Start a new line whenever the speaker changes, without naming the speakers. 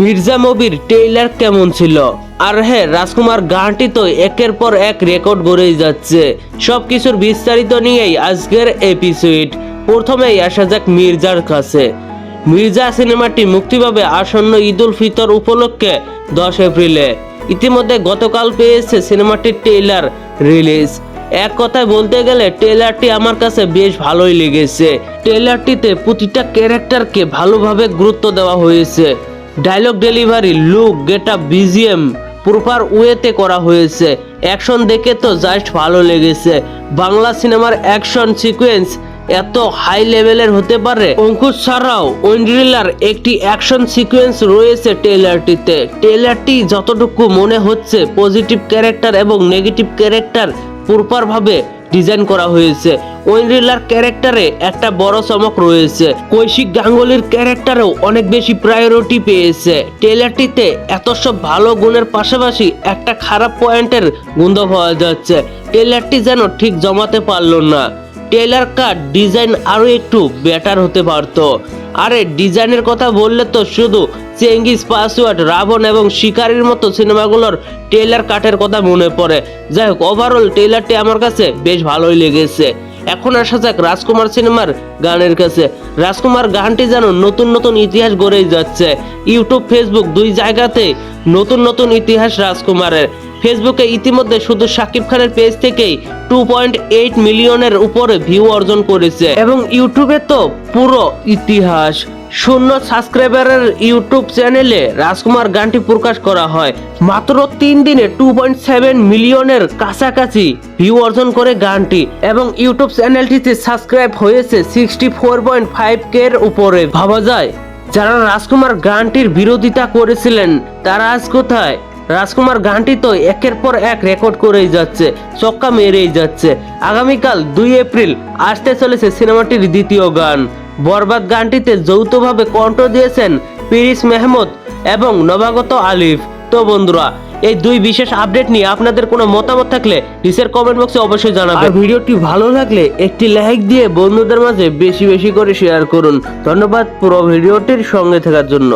মির্জা মুভির ট্রেইলার কেমন ছিল? আর হ্যাঁ রাজকুমার গানটি তো একের পর এক রেকর্ড গড়েই যাচ্ছে। সবকিছুর বিস্তারিত নিয়েই আজকের এপিসোড প্রথমেই আসা যাক মির্জার কাছে। মির্জা সিনেমাটি মুক্তি পাবে আসন্ন ঈদুল ফিতর উপলক্ষে দশ এপ্রিলে। ইতিমধ্যে গতকাল পেয়েছে সিনেমাটির ট্রেইলার রিলিজ এক কথায় বলতে গেলে ট্রেলারটি আমার কাছে বেশ ভালোই লেগেছে। ট্রেলারটিতে প্রতিটা ক্যারেক্টারকে ভালোভাবে গুরুত্ব দেওয়া হয়েছে। Dialogue delivery, look, get up, BGM proper ওয়েতে করা হয়েছে। অ্যাকশন দেখে তো জাস্ট ভালো লেগেছে। বাংলা সিনেমার অ্যাকশন সিকোয়েন্স এত হাই লেভেলের হতে পারে? অঙ্কুশ ছাড়াও ওয়েন্ড্রিলার একটি অ্যাকশন সিকোয়েন্স রয়েছে ট্রেলারটিতে ট্রেলারটি যতটুকু মনে হচ্ছে, পজিটিভ ক্যারেক্টার এবং নেগেটিভ ক্যারেক্টার প্রপারভাবে ডিজাইন করা হয়েছে। ওয়েন্ড্রিলার ক্যারেক্টারে একটা বড় চমক রয়েছে। কৈশিক গাঙ্গুলির ক্যারেক্টারেও অনেক বেশি প্রায়োরিটি পেয়েছে। ট্রেলারটিতে এত সব ভালো গুণের পাশাপাশি একটা খারাপ পয়েন্টের গুন্ধ পাওয়া যাচ্ছে। ট্রেলারটি যেন ঠিক জমাতে পারল না। টেলার কাট ডিজাইন আরও একটু বেটার হতে পারতো। আরে ডিজাইনের কথা বললে তো শুধু চেঙ্গিস পাসওয়ার্ড রাবণ এবং শিকারির মতো সিনেমাগুলোর টেলার কাটের কথা মনে পড়ে। যাই হোক ওভারঅল টেলারটি আমার কাছে বেশ ভালোই লেগেছে। এখন আসা যাক রাজকুমার সিনেমার গানের কাছে। রাজকুমার গানটি যেন নতুন নতুন ইতিহাস গড়েই যাচ্ছে। ইউটিউব, ফেসবুক দুই জায়গাতে নতুন নতুন ইতিহাস রাজকুমারের। ফেসবুকে ইতিমধ্যে শুধু শাকিব খানের পেজ থেকেই টু পয়েন্ট এইট মিলিয়নের উপরে ভিউ অর্জন করেছে। এবং ইউটিউবে তো পুরো ইতিহাস। শূন্য সাবস্ক্রাইবারের ইউটিউব চ্যানেলে রাজকুমার গানটি প্রকাশ করা হয়। মাত্র তিন দিনে টু পয়েন্ট সেভেন মিলিয়নের কাছাকাছি ভিউ অর্জন করে গানটি এবং ইউটিউব চ্যানেলটিতে সাবস্ক্রাইব হয়েছে sixty four point five K এর উপরে। ভাবা যায়, যারা রাজকুমার গানটির বিরোধিতা করেছিলেন, তারা আজ কোথায়? রাজকুমার গানটি তো একের পর এক রেকর্ড করেই যাচ্ছে চক্কা মেরেই যাচ্ছে। আগামীকাল দুই এপ্রিল আসতে চলেছে সিনেমাটির দ্বিতীয় গান। বরবাদ গানটিতে যৌথভাবে কণ্ঠ দিয়েছেন পিরিস মেহমুদ এবং নবাগত আলিফ। তো বন্ধুরা, এই দুই বিশেষ আপডেট নিয়ে আপনাদের কোনো মতামত থাকলে নিচের কমেন্ট বক্সে অবশ্যই জানাবেন। ভিডিওটি ভালো লাগলে একটি লাইক দিয়ে বন্ধুদের মাঝে বেশি বেশি করে শেয়ার করুন। ধন্যবাদ পুরো ভিডিওটির সঙ্গে থাকার জন্য।